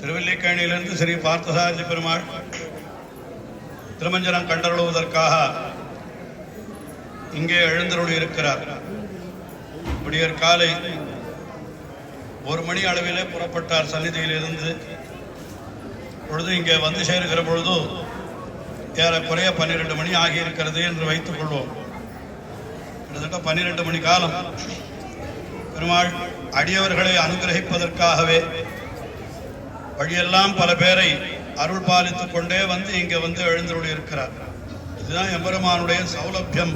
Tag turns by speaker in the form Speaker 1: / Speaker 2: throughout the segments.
Speaker 1: திருவல்லிக்கேணியிலிருந்து ஸ்ரீ பார்த்தசாரதி பெருமாள் திருமஞ்சனம் கண்டருளுவதற்காக இங்கே எழுந்தருள் இருக்கிறார். விடியற் காலை ஒரு மணி அளவிலே புறப்பட்டார் சந்நிதியிலிருந்து. பொழுது இங்கே வந்து சேருகிற பொழுது ஏறக்குறைய பன்னிரெண்டு மணி ஆகியிருக்கிறது என்று வைத்துக் கொள்வோம். கிட்டத்தட்ட பன்னிரெண்டு மணி காலம். பெருமாள் அடியவர்களை அனுகிரகிப்பதற்காகவே வழியெல்லாம் பல பேரை அருள் பாலித்துக் கொண்டே வந்து இங்கே வந்து எழுந்தருளி இருக்கிறார் இதுதான் எம்பெருமானுடைய சௌலபியம்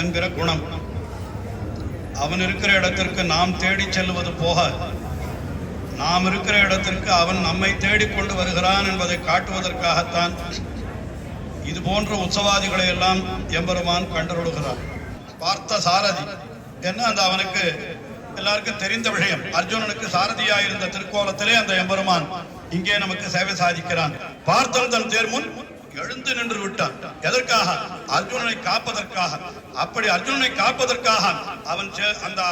Speaker 1: என்கிற குணம். அவன் இருக்கிற இடத்திற்கு நாம் தேடி செல்வது போக நாம் இருக்கிற இடத்திற்கு அவன் நம்மை தேடிக்கொண்டு வருகிறான் என்பதை காட்டுவதற்காகத்தான் இது போன்ற உற்சவாதிகளை எல்லாம் எம்பெருமான் கண்டருளுகிறார். பார்த்த சாரதி என்ன அந்த அவனுக்கு எல்லாருக்கும் தெரிந்த விஷயம் அர்ஜுனனுக்கு சாரதியா இருந்த திருக்கோலத்திலே அந்த எம்பெருமான் இங்கே நமக்கு சேவை சாதிக்கிறான். பார்த்தல் தன் தேர் முன் எழுந்து நின்று விட்டான். எதற்காக? அர்ஜுனனை காப்பதற்காக. அப்படி அர்ஜுனனை காப்பதற்காக அவன் செ- அந்த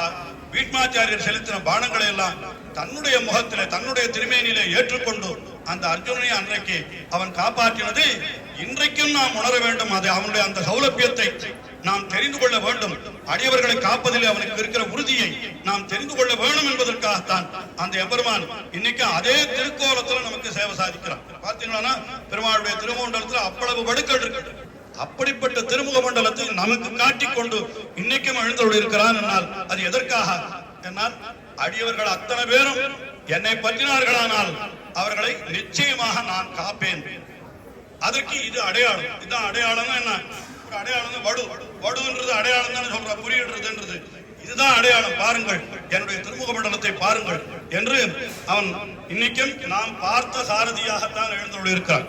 Speaker 1: பீஷ்மாச்சாரியர் செலுத்தின பானங்களை எல்லாம் தன்னுடைய முகத்திலே தன்னுடைய திருமேனியிலே ஏற்றுக்கொண்டு அந்த அர்ஜுனனை அன்றைக்கு அவன் காப்பாற்றினது இன்றைக்கும் நாம் உணர வேண்டும். அது அவனுடைய அந்த சௌலபியத்தை நாம் தெரிந்து கொள்ள வேண்டும். அடியவர்களை காப்பதில் அவனுக்கு இருக்கிற உறுதியை நாம் தெரிந்து கொள்ள வேண்டும் என்பதற்காகத்தான் அந்த எம்பெருமான் இன்னைக்கு அதே திருக்கோலத்துல நமக்கு சேவை சாதிக்கிறான். பார்த்தீங்கன்னா பெருமாளுடைய திருமண்டலத்துல அவ்வளவு வடுக்கள் இருக்கு. அப்படிப்பட்ட திருமுக மண்டலத்தில் நமக்கு காட்டிக்கொண்டு இன்னைக்கும் எழுந்தோடு இருக்கிறான் என்னால். அது எதற்காக? என்னால் அடியவர்கள் அத்தனை பேரும் என்னை பற்றினார்களானால் அவர்களை நிச்சயமாக நான் காப்பேன். அதற்கு இது அடையாளம். இதுதான் அடையாளம் என்ன? அடையாளம் வடு வடுன்றது அடையாளம் தானே சொல்ற குறியிடுறதுன்றது இதுதான் அடையாளம். பாருங்கள் என்னுடைய திருமுக மண்டலத்தை பாருங்கள் என்று அவன் இன்னைக்கும் நாம் பார்த்த சாரதியாகத்தான் எழுந்தோடு இருக்கிறான்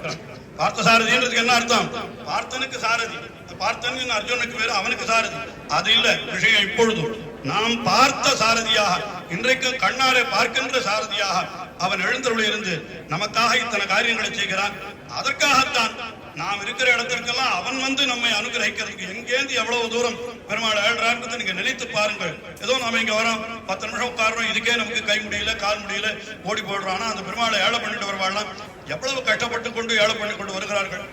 Speaker 1: பார்த்த சாரதின்றதுக்கு என்ன அர்த்தம்? பார்த்தனுக்கு சாரதி. பார்த்தன் அர்ஜுனுக்கு வேறு அவனுக்கு சாரதி. அது இல்ல விஷயம் இப்பொழுது. நாம் பார்த்த சாரதியாக இன்றைக்கு கண்ணாரை பார்க்கின்ற சாரதியாக அவன் எழுந்தருளி இருந்து நமக்காக இத்தனை காரியங்களை செய்கிறான். அதற்காகத்தான் நாம் இருக்கிற இடத்திற்கெல்லாம் அவன் வந்து நம்மை அனுகிரகிக்கிறதுக்கு எங்கேந்து எவ்வளவு தூரம் பெருமாள் ஏழ்றான்னு நீங்க நினைத்து பாருங்கள். ஏதோ நாம இங்க வரோம். பத்து நிமிஷம் உட்காரோம் இதுக்கே நமக்கு கை முடியல கால் முடியல ஓடி போடுறோம் ஆனா அந்த பெருமாளை ஏழை பண்ணிட்டு வருவாள்லாம் எவ்வளவு கஷ்டப்பட்டு கொண்டு ஏழை பண்ணி கொண்டு வருகிறார்கள்.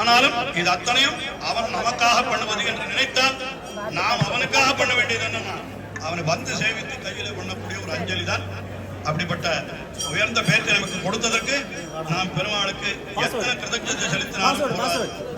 Speaker 1: ஆனாலும் இது அத்தனையும் அவன் நமக்காக பண்ணுவது என்று நினைத்தால் நாம் அவனுக்காக பண்ண வேண்டியது என்னன்னா அவனை வந்து சேவித்து கையில பண்ணக்கூடிய ஒரு அஞ்சலி தான் அப்படிப்பட்ட உயர்ந்த பேச்சை நமக்கு கொடுத்ததற்கு நாம் பெருமாளுக்கு எத்தனை கிருதஜத்தை செலுத்தினாலும்